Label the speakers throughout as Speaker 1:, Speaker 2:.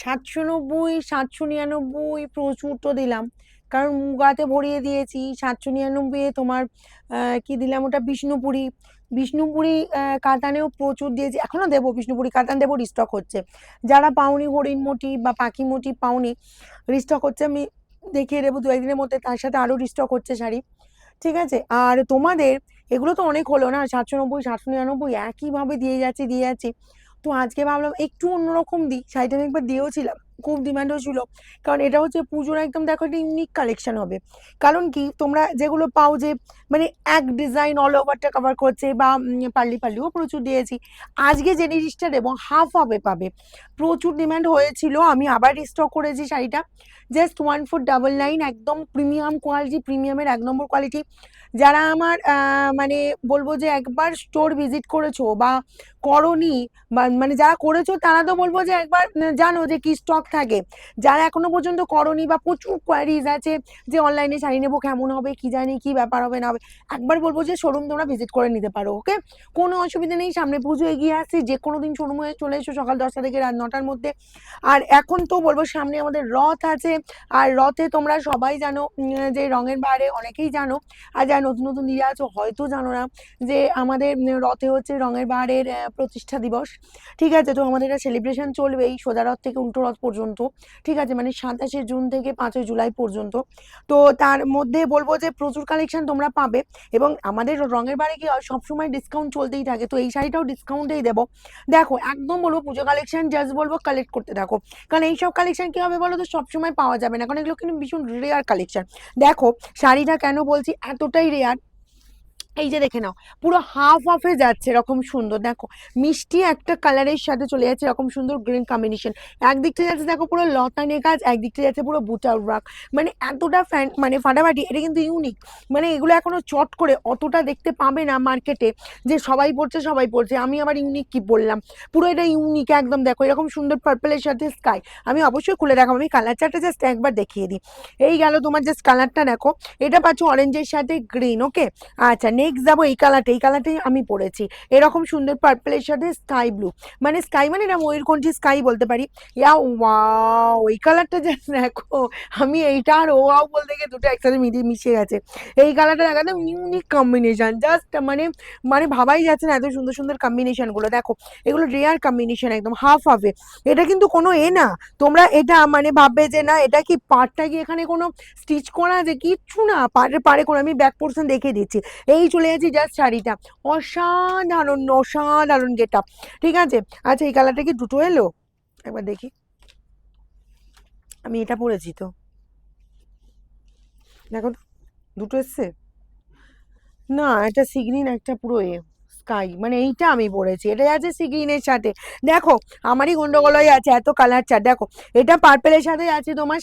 Speaker 1: সাতশো নব্বই, সাতশো নিরানব্বই প্রচুর তো দিলাম। কারণ মুগাতে ভরিয়ে দিয়েছি, সাতশো নিরানব্বই তোমার কি দিলাম ওটা, বিষ্ণুপুরি। বিষ্ণুপুরি কাতানেও প্রচুর দিয়েছি এখনও দেবো বিষ্ণুপুরি, কাতান দেবো রিস্টক হচ্ছে। যারা পাওনি হরিণ মোটি বা পাখি মোটি পাওনি রিস্টক হচ্ছে, আমি দেখিয়ে দেবো দু একদিনের মধ্যে, তার সাথে আরও রিস্টক হচ্ছে শাড়ি। ঠিক আছে? আর তোমাদের, এগুলো তো অনেক হলো না, সাতশো নব্বই, সাতশো নিরানব্বই, একইভাবে দিয়ে যাচ্ছি দিয়ে যাচ্ছি। তো আজকে ভাবলাম একটু অন্যরকম দিই শাড়িটা আমি একবার দিয়েও ছিলাম। খুব ডিম্যান্ড ছিল। কারণ এটা হচ্ছে পুজোর একদম দেখো একটা ইউনিক কালেকশন হবে। কারণ কি? তোমরা যেগুলো পাও যে মানে এক ডিজাইন অল ওভারটা কভার করছে বা উম, পার্লি পার্লিও প্রচুর দিয়েছি। আজকে যে জিনিসটা দেবো হাফ হবে পাবে। প্রচুর ডিম্যান্ড হয়েছিল। আমি আবার স্টক করেছি শাড়িটা। Just one four double nine একদম প্রিমিয়াম কোয়ালিটি প্রিমিয়ামের এক নম্বর কোয়ালিটি যারা আমার মানে বলব যে একবার স্টোর ভিজিট করেছ বা করনি মানে যারা করেছ তারা তো বলব যে একবার জানো যে কি স্টক থাকে। যারা এখনও পর্যন্ত করনি বা প্রচুর কোয়ারিজ আছে যে অনলাইনে শাড়ি নেব কেমন হবে, কি জানি, কি ব্যাপার হবে, না হবে, একবার বলব যে শোরুম তোমরা ভিজিট করে নিতে পারো ওকে কোনো অসুবিধা নেই, সামনে পুজো এগিয়ে আসছে যে কোনো দিন শোরুমে চলে এসো সকাল দশটা থেকে রাত নটার মধ্যে। আর এখন তো বলব সামনে আমাদের রথ আছে, আর রথে তোমরা সবাই জানো যে রঙের বাইরে অনেকেই জানো, আর যারা নতুন নতুন দিয়ে আছো হয়তো জানো না যে আমাদের রথে হচ্ছে রঙের বাহারের প্রতিষ্ঠা দিবস, ঠিক আছে? তো আমাদের এটা সেলিব্রেশন চলবেই, সোজা রথ থেকে উল্টো রথ পর্যন্ত ঠিক আছে? মানে সাতাশে জুন থেকে পাঁচই জুলাই পর্যন্ত। তো তার মধ্যে বলব যে প্রচুর কালেকশন তোমরা পাবে এবং আমাদের রঙের বারে কি হয়, সবসময় ডিসকাউন্ট চলতেই থাকে। তো এই শাড়িটাও ডিসকাউন্টেই দেবো। দেখো, একদম বলব পুজো কালেকশন জাস্ট বলব কালেক্ট করতে থাকো। কারণ এইসব কালেকশন কি হবে বলো তো, সবসময় পাওয়া যাবে না। কারণ এগুলো কিন্তু ভীষণ রেয়ার কালেকশন দেখো, শাড়িটা কেন বলছি? এতটাই রেয়ার এই যে দেখে নাও, পুরো হাফ হাফে যাচ্ছে এরকম সুন্দর। দেখো, মিষ্টি একটা কালারের সাথে চলে যাচ্ছে এরকম সুন্দর গ্রিন কম্বিনেশন একদিক থেকে যাচ্ছে দেখো পুরো লতানে গাছ একদিক থেকে যাচ্ছে পুরো বুটার ওয়ার্ক মানে এতটা ফ্যান মানে ফাটাফাটি, এটা কিন্তু ইউনিক মানে এগুলো এখনও চট করে অতটা দেখতে পাবে না মার্কেটে যে সবাই পড়ছে সবাই পড়ছে। আমি আবার ইউনিক কি বললাম? পুরো এটা ইউনিক একদম দেখো, এরকম সুন্দর পার্পলের সাথে স্কাই আমি অবশ্যই খুলে দেখাবো, আমি কালার চারটা জাস্ট একবার দেখিয়ে দিই। এই গেল তোমার জাস্ট কালারটা দেখো। এটা পাচ্ছ অরেঞ্জের সাথে গ্রিন ওকে আচ্ছা নেক্সট যাব এই কালারটা, এই কালারটাই আমি পরেছি। এরকম সুন্দর পার্পলের সাথে স্কাই ব্লু মানে স্কাই মানে না ময়ূরকণ্ঠী স্কাই বলতে পারি। ইয়া ওয়াও এই কালারটা যে দেখো, আমি এইটা আর ওয়াও বলতে গিয়ে দুটো একসাথে মিলিয়ে মিশে গেছে। এই কালারটা দেখাতে ইউনিক কম্বিনেশন জাস্ট মানে মানে ভাবাই যাচ্ছে না এত সুন্দর সুন্দর কম্বিনেশানগুলো দেখো, এগুলো রেয়ার কম্বিনেশন একদম হাফ হাফে এটা কিন্তু কোনো এ না, তোমরা এটা মানে ভাববে যে না, এটা কি পাড়টা কি এখানে কোনো স্টিচ করা যে কিচ্ছু না, পাড়ে পাড়ে করে আমি ব্যাক পোর্শন দেখে দিচ্ছি। এই চলে যাচ্ছি জাস্ট শাড়িটা। অসাধারণ অসাধারণ গেট আপ ঠিক আছে? আচ্ছা এই কালারটা কি দুটো এলো? একবার দেখি। আমি এটা পরেছি তো। দেখো, দুটো এসছে? না এটা সিগ্রিন একটা পুরো এ। স্কাই মানে এইটা আমি পরেছি এটা আছে সিগ্রিনের সাথে। দেখো, আমারই গন্ডগোলই আছে, এত কালার চার দেখো, এটা পার্পেলের সাথে আছে তোমার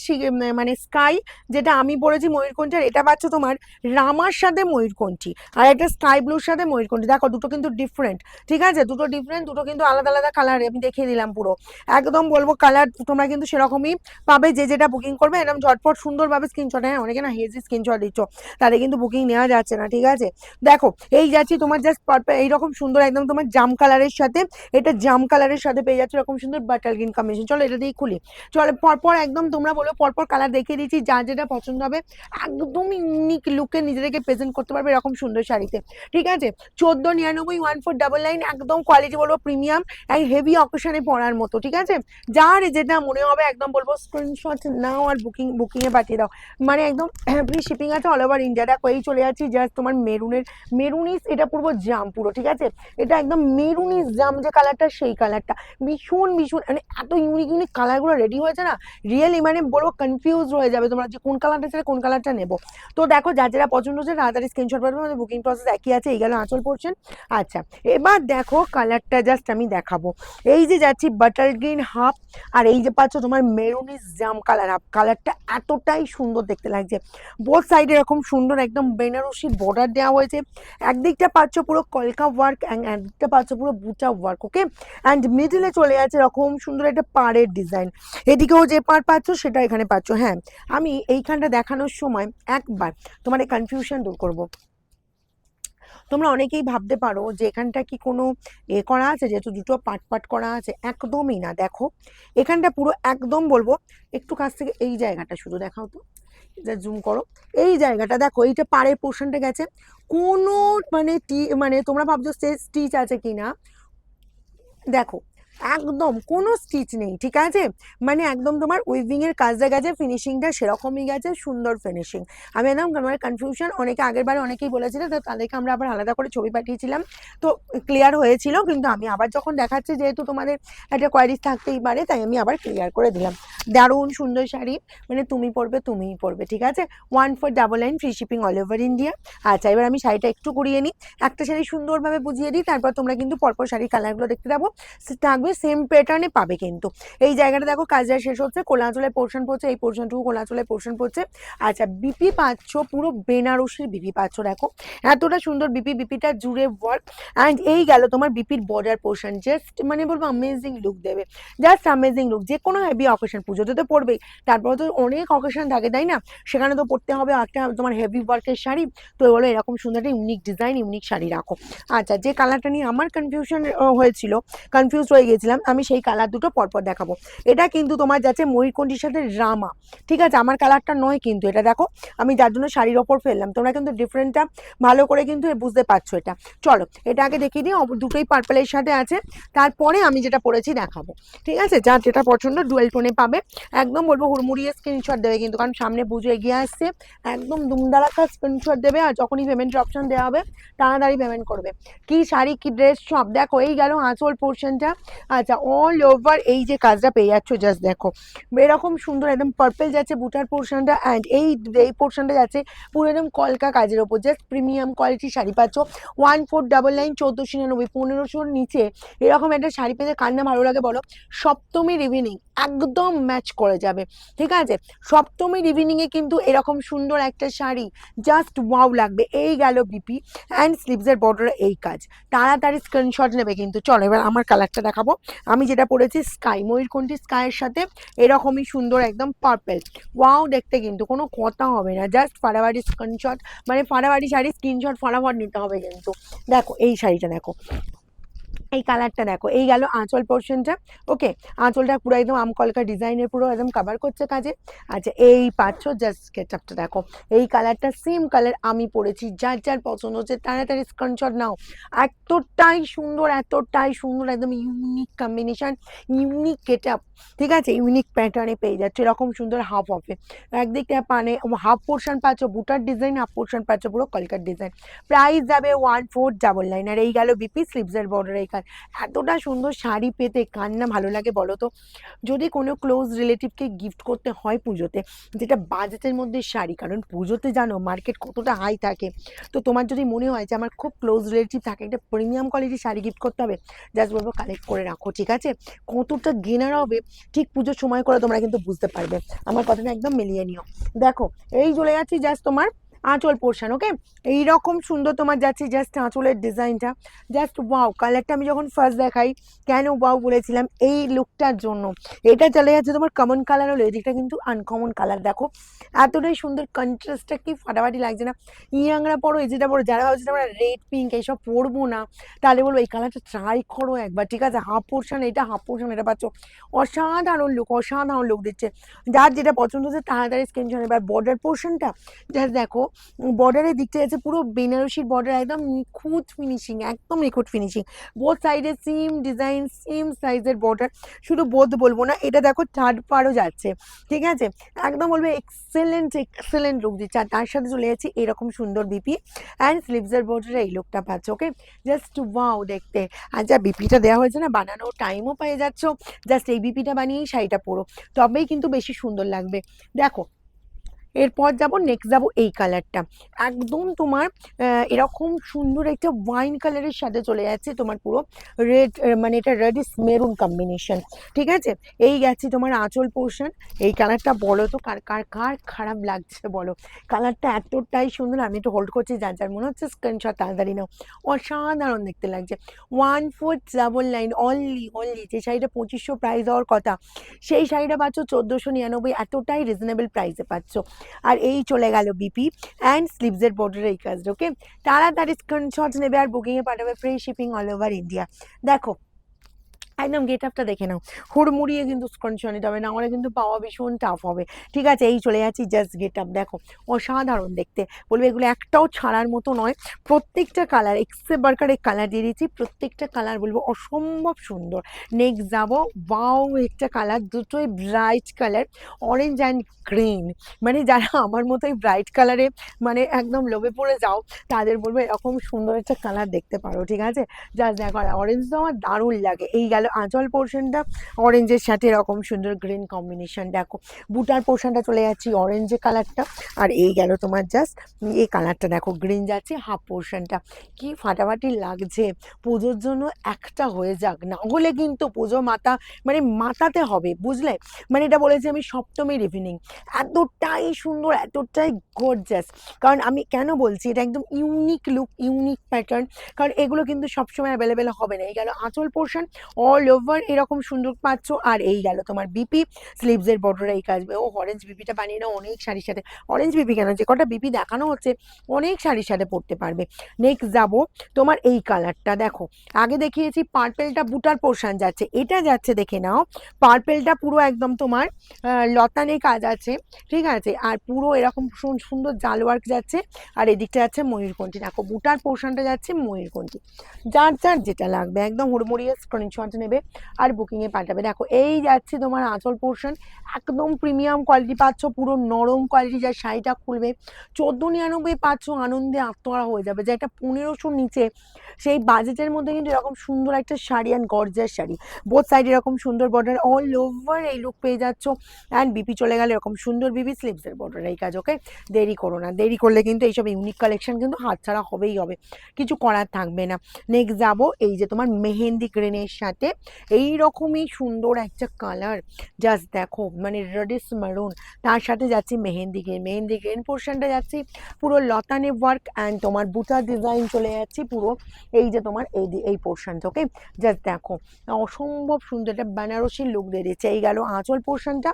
Speaker 1: মানে স্কাই যেটা আমি পরেছি ময়ূরকণ্ঠী আর এটা পাচ্ছ তোমার রামার সাথে ময়ূরকণ্ঠী আর একটা স্কাই ব্লুর সাথে ময়ূরকণ্ঠী। দেখো, দুটো কিন্তু ডিফারেন্ট ঠিক আছে? দুটো ডিফারেন্ট দুটো কিন্তু আলাদা আলাদা কালার আমি দেখিয়ে দিলাম পুরো। একদম বলব কালার তোমরা কিন্তু সেরকমই পাবে, যে যেটা বুকিং করবে এরকম ঝটপট সুন্দরভাবে স্ক্রিনশট হ্যাঁ অনেকে না হেজি স্ক্রিনশট দিচ্ছ তাদের কিন্তু বুকিং নেওয়া যাচ্ছে না, ঠিক আছে? দেখো, এই যাচ্ছি তোমার জাস্ট এইরকম সুন্দর একদম তোমার জাম কালারের সাথে, এটা জাম কালারের সাথে পেয়ে যাচ্ছে এরকম সুন্দর বাটার গ্রিন কম্বিনেশন চলো এটা দিয়ে খুলি। চলো পরপর একদম তোমরা বলো, পরপর কালার দেখিয়ে দিচ্ছি যা যেটা পছন্দ হবে, একদম ইউনিক লুকে নিজেদেরকে প্রেজেন্ট করতে পারবে এরকম সুন্দর শাড়িতে। ঠিক আছে? চোদ্দ নিরানব্বই ওয়ান ফোর ডাবল নাইন একদম কোয়ালিটি বলব প্রিমিয়াম এক হেভি অকেশনে পরার মতো, ঠিক আছে? যার যেটা মনে হবে, একদম বলব স্ক্রিনশট নাও আর বুকিং বুকিংয়ে পাঠিয়ে দাও। মানে একদম ফ্রি শিপিং আছে অল ওভার ইন্ডিয়া এই চলে যাচ্ছি জাস্ট তোমার মেরুনের, মেরুনিস, এটা পুরো জাম পুরো ঠিক আছে? এটা একদম মেরুনিস জাম যে কালারটা সেই কালারটা ভীষণ ভীষণ মানে এত ইউনিক ইউনিক কালারগুলো রেডি হয়েছে না? রিয়েলি মানে বলব কনফিউজ হয়ে যাবে তোমরা যে কোন কালারটা ছেড়ে কোন কালারটা নেব। তো দেখো, যার যারা পছন্দ হচ্ছে তাড়াতাড়ি স্ক্রিনশট পাবে আমাদের বুকিং প্রসেস একই আছে, এই গেল আঁচল পড়ছেন আচ্ছা এবার দেখো কালারটা জাস্ট আমি দেখাবো। এই যে যাচ্ছি বাটার গ্রিন হাফ আর এই যে পাচ্ছ তোমার মেরুনিস জাম কালার হাফ কালারটা এতটাই সুন্দর দেখতে লাগছে। বোথ সাইডে এরকম সুন্দর একদম বেনারসি বর্ডার দেওয়া হয়েছে। একদিকটা পাচ্ছ পুরো কলকা ওয়ার্ক একদিকটা পাচ্ছ পুরো বুটা ওয়ার্ক ওকে অ্যান্ড মিডিলে চলে যাচ্ছে এরকম সুন্দর একটা পাড়ের ডিজাইন এদিকেও যে পাড় পাচ্ছ, সেটা এখানে পাচ্ছ হ্যাঁ। আমি এইখানটা দেখানোর সময় একবার তোমার এই কনফিউশন দূর করব। তোমরা অনেকেই ভাবতে পারো যে এখানটা কি কোনো এ করা আছে, যেহেতু দুটো পাট পাট করা আছে, একদমই না। দেখো, এখানটা পুরো একদম বলব, একটু কাছ থেকে এই জায়গাটা শুধু দেখাও তো। জুম করো। এই জায়গাটা দেখো, এইটা পাড়ের পোর্শনটা গেছে। কোনো মানে টি মানে তোমরা ভাবছ সে স্টিচ আছে কি না দেখো, একদম কোনো স্টিচ নেই, ঠিক আছে? মানে একদম তোমার উইভিংয়ের কাজটা গেছে ফিনিশিংটা সেরকমই গেছে, সুন্দর ফিনিশিং আমি একদম আমার কনফিউশন অনেকে আগের বারে অনেকেই বলেছিল, তো তাদেরকে আমরা আবার আলাদা করে ছবি পাঠিয়েছিলাম। তো ক্লিয়ার হয়েছিল, কিন্তু আমি আবার যখন দেখাচ্ছি, যেহেতু তোমাদের একটা কোয়ারিজ থাকতেই পারে, তাই আমি আবার ক্লিয়ার করে দিলাম। দারুণ সুন্দর শাড়ি। মানে তুমি পরবে, তুমিই পরবে, ঠিক আছে? One four double nine free shipping all over India আচ্ছা এবার আমি শাড়িটা একটু করিয়ে নিই। একটা শাড়ি সুন্দরভাবে বুঝিয়ে দিই, তারপর তোমরা কিন্তু পরপর শাড়ির কালারগুলো দেখতে যাব থাকবে সেম প্যাটার্নে পাবে কিন্তু। এই জায়গাটা দেখো কাজটা শেষ হচ্ছে কোলাচলের পোর্শন পড়ছে, এই পোর্শনটুকু কোলাচলের পোর্শন পড়ছে। আচ্ছা বিপি পাচ্ছ, পুরো বেনারসির বিপি পাচ্ছ, দেখো। এতটা সুন্দর বিপি বিপিটা জুড়ে ওয়ার্ক অ্যান্ড এই গেল তোমার বিপির বর্ডার পোর্শন জাস্ট মানে বলব অ্যামেজিং লুক দেবে। জাস্ট অ্যামেজিং লুক যে কোনো হেভি অকেশন পুজোতে তো পড়বেই। তারপরে তো অনেক অকেশন থাকে, তাই না? সেখানে তো পড়তে হবে একটা তোমার হেভি ওয়ার্কের শাড়ি। তো বলো এরকম সুন্দর একটা ইউনিক ডিজাইন ইউনিক শাড়ি রাখো। আচ্ছা যে কালারটা নিয়ে আমার কনফিউশন হয়েছিল কনফিউজ হয়ে গেছিলাম, আমি সেই কালার দুটো পরপর দেখাবো। এটা কিন্তু তোমার যাচ্ছে ময়ূরকণ্ঠীর সাথে রামা, ঠিক আছে? আমার কালারটা নয় কিন্তু এটা দেখো, আমি যার জন্য শাড়ির ওপর ফেললাম। তোমরা কিন্তু ডিফারেন্টটা ভালো করে কিন্তু বুঝতে পারছ এটা। চলো, এটা আগে দেখিয়ে দিই দুটোই পার্পলের সাথে আছে। তারপরে আমি যেটা পরেছি দেখাবো, ঠিক আছে? যার যেটা পছন্দ ডুয়েল টোনে পাবে। একদম বলব হুড়মুড়িয়ে স্ক্রিনশট দেবে কিন্তু, কারণ সামনে পুজো এগিয়ে আসছে, একদম দুমদারাকা স্ক্রিনশট দেবে আর যখনই পেমেন্টের অপশন দেওয়া হবে, তাড়াতাড়ি পেমেন্ট করবে। কি শাড়ি, কি ড্রেস সব দেখো এই গেল আঁচল পোর্শনটা আচ্ছা অল ওভার এই যে কাজটা পেয়ে যাচ্ছ জাস্ট দেখো। এরকম সুন্দর একদম পার্পল যাচ্ছে বুটার পোর্শনটা অ্যান্ড এই এই পোর্শনটা যাচ্ছে পুরো একদম কলকা কাজের ওপর। জাস্ট প্রিমিয়াম কোয়ালিটির শাড়ি পাচ্ছ। ওয়ান ফোর ডাবল নাইন চোদ্দোশো নিরানব্বই পনেরোশোর নিচে এরকম একটা শাড়ি পেতে কার না ভালো লাগে বলো? সপ্তমীর ইভিনিং একদম ম্যাচ করে যাবে। ঠিক আছে? সপ্তমীর ইভিনিংয়ে কিন্তু এরকম সুন্দর একটা শাড়ি জাস্ট ওয়াও লাগবে। এই গেল বিপি অ্যান্ড স্লিভসের বর্ডারে এই কাজ। তাড়াতাড়ি স্ক্রিনশট নেবে কিন্তু। চলো, এবার আমার কালারটা দেখাবো। আমি যেটা পরেছি স্কাই ময়ূরকণ্ঠী স্কাইয়ের সাথে এরকমই সুন্দর একদম পার্পেল ওয়াও দেখতে কিন্তু কোনো কথা হবে না। জাস্ট ফাড়াবাড়ি স্ক্রিনশট মানে ফাড়াবাড়ি শাড়ি স্ক্রিনশট ফটাফট নিতে হবে কিন্তু। দেখো, এই শাড়িটা দেখো। এই কালারটা দেখো, এই গেল আঁচল পোর্শনটা ওকে আঁচলটা পুরো একদম আমকলকা ডিজাইনের পুরো একদম কাভার করছে কাজে। আচ্ছা এই পাচ্ছ জাস্ট স্কেচআপটা দেখো। এই কালারটা সেম কালার আমি পরেছি, যার যার পছন্দ হচ্ছে তাড়াতাড়ি স্ক্রিনশট নাও। এতটাই সুন্দর এতটাই সুন্দর, একদম ইউনিক কম্বিনেশন ইউনিক গেটআপ ঠিক আছে? ইউনিক প্যাটার্নে পেয়ে যাচ্ছে, এরকম সুন্দর হাফ অফে একদিক থেকে পানে হাফ পোর্শন পাচ্ছ, বুটার ডিজাইন হাফ পোর্শন পাচ্ছ পুরো কলকার ডিজাইন প্রাইস যাবে ওয়ান ফোর ডাবল নাইন আর এই গেল বিপি স্লিভসের বর্ডার এই কাজ এতটা সুন্দর শাড়ি পেতে কার না ভালো লাগে বলো তো? যদি কোনো ক্লোজ রিলেটিভকে গিফট করতে হয় পুজোতে, যেটা বাজেটের মধ্যে শাড়ি, কারণ পুজোতে জানো মার্কেট কতটা হাই থাকে। তো তোমার যদি মনে হয় যে আমার খুব ক্লোজ রিলেটিভ থাকে, একটা প্রিমিয়াম কোয়ালিটির শাড়ি গিফট করতে হবে জাস্ট বলব কালেক্ট করে রাখো, ঠিক আছে? কতটা গেনার হবে ঠিক পুজোর সময় করে তোমরা কিন্তু বুঝতে পারবে। আমার কথাটা একদম মিলিয়ে নিও। দেখো, এই চলে যাচ্ছি জাস্ট তোমার আঁচল পোর্শন ওকে এইরকম সুন্দর তোমার যাচ্ছে জাস্ট আঁচলের ডিজাইনটা জাস্ট ওয়াও কালারটা আমি যখন ফার্স্ট দেখাই, কেন ওয়াও বলেছিলাম এই লুকটার জন্য। এটা চলে যাচ্ছে তোমার কমন কালার হলো, এদিকটা কিন্তু আনকমন কালার দেখো। এতটাই সুন্দর কন্ট্রাস্টটা কি ফাটাফাটি লাগছে না? ইয়াংরা পরো, এই যেটা পড়ো যারা ভাবছে আমরা রেড পিঙ্ক এইসব পরবো না, তাহলে বলব এই কালারটা ট্রাই করো একবার, ঠিক আছে? হাফ পোর্শন এটা হাফ পোর্শন এটা পাচ্ছ। অসাধারণ লুক অসাধারণ লুক দিচ্ছে। যার যেটা পছন্দ হচ্ছে, তাড়াতাড়ি স্ক্রিনশট এবার বর্ডার পোর্শনটা জাস্ট দেখো বর্ডারের দিকটা আছে পুরো বেনারসির বর্ডার একদম নিখুঁত ফিনিশিং একদম নিখুঁত ফিনিশিং বোথ সাইডে সেম ডিজাইন সেম সাইজের বর্ডার শুধু বোধ বলব না, এটা দেখো থার্ড পারও যাচ্ছে, ঠিক আছে? একদম বলবে এক্সেলেন্ট এক্সেলেন্ট লুক দিচ্ছে, আর তার সাথে চলে যাচ্ছে এরকম সুন্দর বিপি অ্যান্ড স্লিভসের বর্ডারে এই লুকটা পাচ্ছে ওকে জাস্ট ওয়াও দেখতে। আর যা বিপিটা দেওয়া হয়েছে না, বানানোর টাইমও পেয়ে যাচ্ছ। জাস্ট এই বিপিটা বানিয়েই শাড়িটা পরো, তবেই কিন্তু বেশি সুন্দর লাগবে। দেখো এরপর যাব নেক্সট যাব এই কালারটা একদম তোমার এরকম সুন্দর একটা ওয়াইন কালারের সাথে চলে যাচ্ছে তোমার পুরো রেড মানে এটা রেড ইস মেরুন কম্বিনেশন ঠিক আছে? এই গেছে তোমার আঁচল পোর্শন এই কালারটা বলো তো, কার কার কার খারাপ লাগছে বলো? কালারটা এতটাই সুন্দর, আমি একটু হোল্ড করছি, যার যার মনে হচ্ছে স্ক্রিনশট তাড়াতাড়ি নাও। অসাধারণ দেখতে লাগছে। One four double nine only only যে শাড়িটা পঁচিশশো প্রাইস হওয়ার কথা, সেই শাড়িটা পাচ্ছ চোদ্দোশো নিরানব্বই, এতটাই রিজনেবল প্রাইসে পাচ্ছ। আর এই চলে গেল বিপি অ্যান্ড স্লিপসের বোর্ডের এই কাজ ওকে তারা তাড়াতাড়ি স্ক্রিনশট নেবে আর বুকিংয়ে পাঠাবে free shipping all over India দেখো একদম গেট আপটা দেখে নাও। হুড়মুড়িয়ে কিন্তু স্ক্রিনশট নিতে হবে, না হলে কিন্তু পাওয়া ভীষণ টাফ হবে। ঠিক আছে, এই চলে যাচ্ছি জাস্ট গেট আপ দেখো, অসাধারণ দেখতে। বলবে এগুলো একটাও ছাড়ার মতো নয়, প্রত্যেকটা কালার এক্সে বার্কারের কালার দিয়ে দিয়েছি প্রত্যেকটা কালার বলব অসম্ভব সুন্দর। নেক্সট যাব বাও একটা কালার দুটোই bright colour orange and green মানে যারা আমার মতোই ব্রাইট কালারে মানে একদম লোভে পড়ে যাও, তাদের বলব এরকম সুন্দর একটা কালার দেখতে পারো, ঠিক আছে? জাস্ট দেখো অরেঞ্জ তো আমার দারুণ লাগে। এই গেল আঁচল পোর্শনটা অরেঞ্জের সাথে এরকম সুন্দর গ্রিন কম্বিনেশন দেখো, বুটার পোর্শনটা চলে যাচ্ছি অরেঞ্জের কালারটা আর এই গেল তোমার জাস্ট এই কালারটা দেখো গ্রিন যাচ্ছে হাফ পোর্শনটা। কি ফাটাফাটি লাগছে। পুজোর জন্য একটা হয়ে যাক। না হলে কিন্তু পুজো মাতা মানে মাতাতে হবে, বুঝলে? মানে এটা বলেছি আমি সপ্তমীর ইভিনিং এতটাই সুন্দর, এতটাই গর্জাস কারণ আমি কেন বলছি, এটা একদম ইউনিক লুক ইউনিক প্যাটার্ন কারণ এগুলো কিন্তু সবসময় অ্যাভেলেবেল হবে না। এই গেল আঁচল পোর্শন অল ওভার এরকম সুন্দর পাচ্ছ, আর এই গেল তোমার বিপি স্লিভসের বর্ডার এই কাজ, ও অরেঞ্জ বিপিটা বানিয়ে নাও, অনেক শাড়ির সাথে অরেঞ্জ বিপি কেন, যে কটা বিপি দেখানো হচ্ছে, অনেক শাড়ির সাথে পরতে পারবে। নেক্সট যাব, তোমার এই কালারটা দেখো, আগে দেখিয়েছি পার্পেলটা বুটার পোর্শন যাচ্ছে, এটা যাচ্ছে দেখে নাও পার্পেলটা পুরো একদম তোমার লতানে কাজ আছে, ঠিক আছে, আর পুরো এরকম সুন্দর জাল ওয়ার্ক যাচ্ছে, আর এদিকটা যাচ্ছে ময়ূরকণ্ঠী দেখো, বুটার পোর্শনটা যাচ্ছে ময়ূরকণ্ঠী যার যার যেটা লাগবে, একদম হুড়মুড়িয়ে স্ক্রিনশট নেবে আর বুকিংয়ে পাঠাবে দেখো, এই যাচ্ছে তোমার আঁচল পোর্শন একদম প্রিমিয়াম কোয়ালিটি পাচ্ছ, পুরো নরম কোয়ালিটি যা শাড়িটা খুলবে, চোদ্দ নিরানব্বই পাচ্ছ, আনন্দে আত্মহারা হয়ে যাবে। যে একটা পনেরোশোর নিচে, সেই বাজেটের মধ্যে কিন্তু এরকম সুন্দর একটা শাড়ি অ্যান্ড গর্জার শাড়ি। বোথ সাইড এরকম সুন্দর বর্ডার অল ওভার এই লুক পেয়ে যাচ্ছ। অ্যান্ড বিপি চলে গেলে এরকম সুন্দর বিপি স্লিভসের বর্ডার এই কাজ ওকে দেরি করো না, দেরি করলে কিন্তু এইসব ইউনিক কালেকশন কিন্তু হাতছাড়া হবেই হবে। কিছু করার থাকবে না। নেক্সট যাব এই যে তোমার মেহেন্দি গ্রিনের সাথে এই রকমই সুন্দর একটা কালার জাস্ট দেখো মানে রেডিস মারুন তার সাথে যাচ্ছি মেহেন্দি গ্রিন মেহেন্দি গ্রিন পোর্শনটা যাচ্ছি পুরো লতানে ওয়ার্ক অ্যান্ড তোমার বুটার ডিজাইন চলে যাচ্ছি পুরো এই যে তোমার এই এই পোর্শনটা ওকে জাস্ট দেখো, অসম্ভব সুন্দর একটা বেনারসি লুক দিয়ে দিচ্ছে, এই গেল আঁচল পোর্শনটা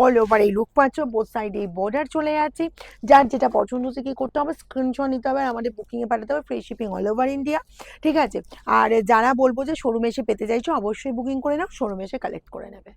Speaker 1: অল ওভার এই লুক পাচ্ছ বোথ সাইডে এই বর্ডার চলে যাচ্ছে, যার যেটা পছন্দ হচ্ছে কী করতে হবে স্ক্রিনশট নিতে হবে, আমাদের বুকিংয়ে পাঠাতে হবে free shipping all over India ঠিক আছে? আর যারা বলব যে শোরুমে এসে পেতে চাইছো অবশ্যই বুকিং করে নাও শোরুমে এসে কালেক্ট করে নেবে।